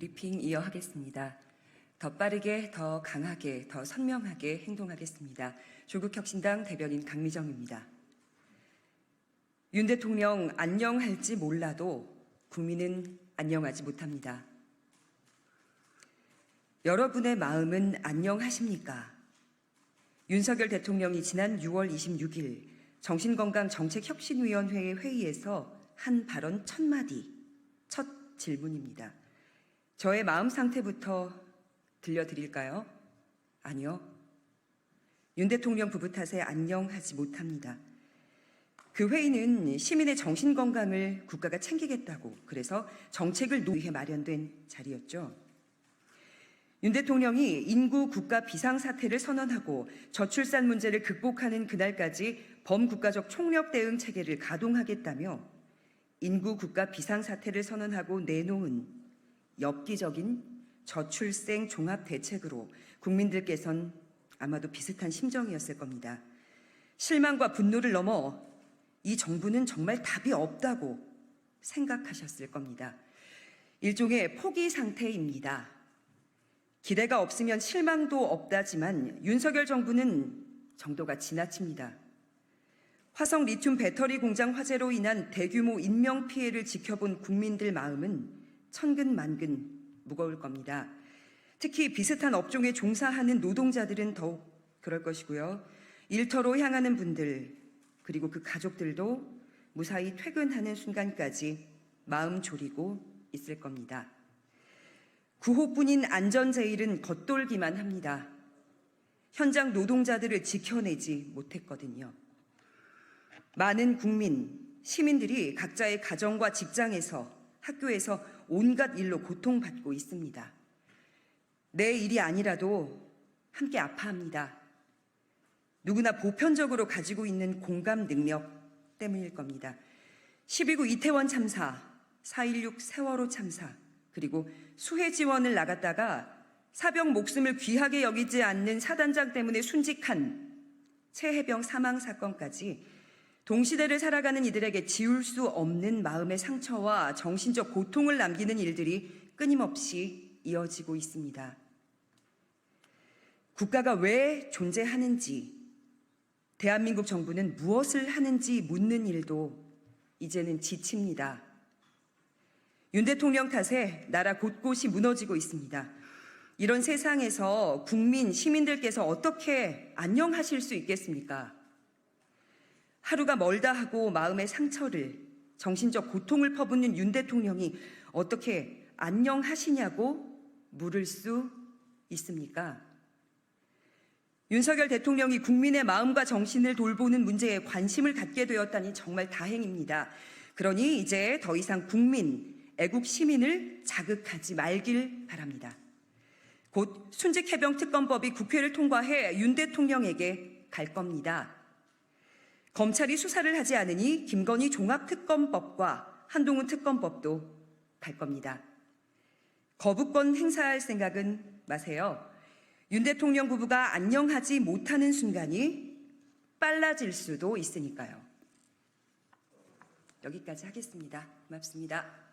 브리핑 이어하겠습니다. 더 빠르게, 더 강하게, 더 선명하게 행동하겠습니다. 조국혁신당 대변인 강미정입니다. 윤 대통령 안녕할지 몰라도 국민은 안녕하지 못합니다. 여러분의 마음은 안녕하십니까? 윤석열 대통령이 지난 6월 26일 정신건강정책혁신위원회 회의에서 한 발언 첫 마디, 첫 질문입니다. 저의 마음 상태부터 들려드릴까요? 아니요. 윤 대통령 부부 탓에 안녕하지 못합니다. 그 회의는 시민의 정신 건강을 국가가 챙기겠다고 그래서 정책을 노위해 마련된 자리였죠. 윤 대통령이 인구 국가 비상 사태를 선언하고 저출산 문제를 극복하는 그날까지 범국가적 총력 대응 체계를 가동하겠다며 인구 국가 비상 사태를 선언하고 내놓은 엽기적인 저출생 종합 대책으로 국민들께선 아마도 비슷한 심정이었을 겁니다. 실망과 분노를 넘어 이 정부는 정말 답이 없다고 생각하셨을 겁니다. 일종의 포기 상태입니다. 기대가 없으면 실망도 없다지만 윤석열 정부는 정도가 지나칩니다. 화성 리튬 배터리 공장 화재로 인한 대규모 인명 피해를 지켜본 국민들 마음은 천근 만근 무거울 겁니다. 특히 비슷한 업종에 종사하는 노동자들은 더욱 그럴 것이고요. 일터로 향하는 분들, 그리고 그 가족들도 무사히 퇴근하는 순간까지 마음 졸이고 있을 겁니다. 구호뿐인 안전 제일은 겉돌기만 합니다. 현장 노동자들을 지켜내지 못했거든요. 많은 국민, 시민들이 각자의 가정과 직장에서 학교에서 온갖 일로 고통받고 있습니다. 내 일이 아니라도 함께 아파합니다. 누구나 보편적으로 가지고 있는 공감 능력 때문일 겁니다. 12구 이태원 참사, 4.16 세월호 참사, 그리고 수해 지원을 나갔다가 사병 목숨을 귀하게 여기지 않는 사단장 때문에 순직한 최해병 사망 사건까지 동시대를 살아가는 이들에게 지울 수 없는 마음의 상처와 정신적 고통을 남기는 일들이 끊임없이 이어지고 있습니다. 국가가 왜 존재하는지, 대한민국 정부는 무엇을 하는지 묻는 일도 이제는 지칩니다. 윤 대통령 탓에 나라 곳곳이 무너지고 있습니다. 이런 세상에서 국민, 시민들께서 어떻게 안녕하실 수 있겠습니까? 하루가 멀다 하고 마음의 상처를, 정신적 고통을 퍼붓는 윤 대통령이 어떻게 안녕하시냐고 물을 수 있습니까? 윤석열 대통령이 국민의 마음과 정신을 돌보는 문제에 관심을 갖게 되었다니 정말 다행입니다. 그러니 이제 더 이상 국민, 애국 시민을 자극하지 말길 바랍니다. 곧 순직 해병 특검법이 국회를 통과해 윤 대통령에게 갈 겁니다. 검찰이 수사를 하지 않으니 김건희 종합특검법과 한동훈 특검법도 갈 겁니다. 거부권 행사할 생각은 마세요. 윤 대통령 부부가 안녕하지 못하는 순간이 빨라질 수도 있으니까요. 여기까지 하겠습니다. 고맙습니다.